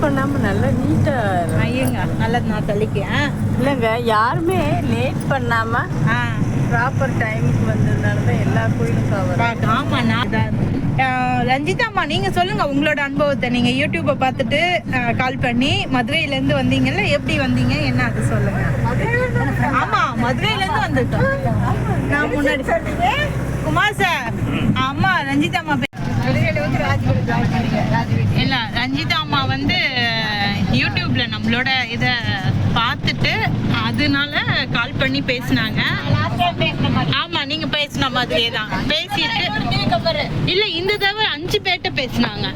பண்ணாமல் நல்லா நீட்டாக ஐயங்க நல்லது நான் சொல்லிக்கேன் இல்லைங்க யாருமே லேட் பண்ணாமல் ப்ராப்பர் டைமுக்கு வந்ததுனால தான் எல்லா கோயிலும் கவர் பாக்க- ஆமா நான் ரஞ்சிதாம்மா நீங்க சொல்லுங்க உங்களோட அனுபவத்தை. நீங்க யூடியூப்பை பார்த்துட்டு கால் பண்ணி மதுரையில இருந்து வந்தீங்கல்ல எப்படி வந்தீங்க என்ன அது சொல்லுங்க. ஆமா மதுரையில இருந்து வந்துட்டோம் நான் முன்னாடி குமார் சார் ஆமா ரஞ்சிதாம்மா இல்லை ரஞ்சிதா அம்மா வந்து யூடியூப்ல நம்மளோட இதை பார்த்துட்டு அதனால கால் பண்ணி பேசினாங்க. ஆமா நீங்க பேசின மாதிரியே தான் பேசிட்டு இல்ல இந்த தடவை அஞ்சு பேர்ட்ட பேசினாங்க.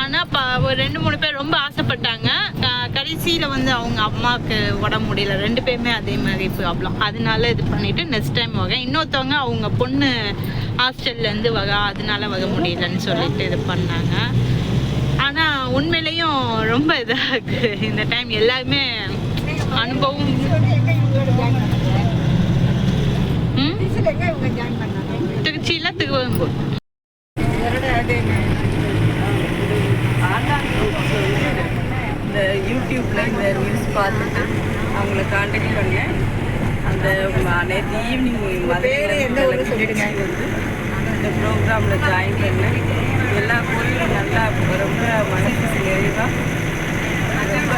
ஆனா ஒரு ரெண்டு மூணு பேர் ரொம்ப ஆசைப்பட்டாங்க. கடைசியில வந்து அவங்க அம்மாவுக்கு உடம்பு முடியல. ரெண்டு பேருமே அதே மாதிரி ப்ராப்ளம் அதனால இது பண்ணிட்டு நெக்ஸ்ட் டைம் வக. இன்னொருத்தவங்க அவங்க பொண்ணு ஹாஸ்டல்ல இருந்து வக. அதனால வக முடியலன்னு சொல்லிட்டு இது பண்ணாங்க. ஆனா உண்மையிலையும் ரொம்ப இதா இருக்கு இந்த டைம் எல்லாருமே அனுபவம்? திருச்சியில திருவெம்பூர் இந்த யூடியூப்ல இந்த நியூஸ் பார்த்துட்டு அவங்கள காண்டாக்ட் பண்ணேன் அந்த நேற்று ஈவினிங் மதுரையில் வந்து இந்த ப்ரோக்ராமில் ஜாயின் பண்ணேன் எல்லா கோயிலும் நல்லா ரொம்ப மனசுக்கு நிறைவாக ரொம்ப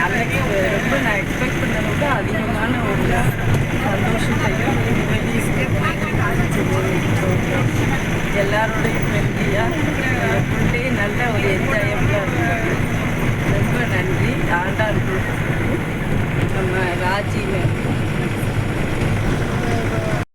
அன்னைக்கு ரொம்ப நான் எக்ஸ்பெக்ட் பண்ணதை விட அதிகமான ஒரு சந்தோஷத்தையும் எல்லாரோடையும் ஃப்ரெண்ட்லியாக gì?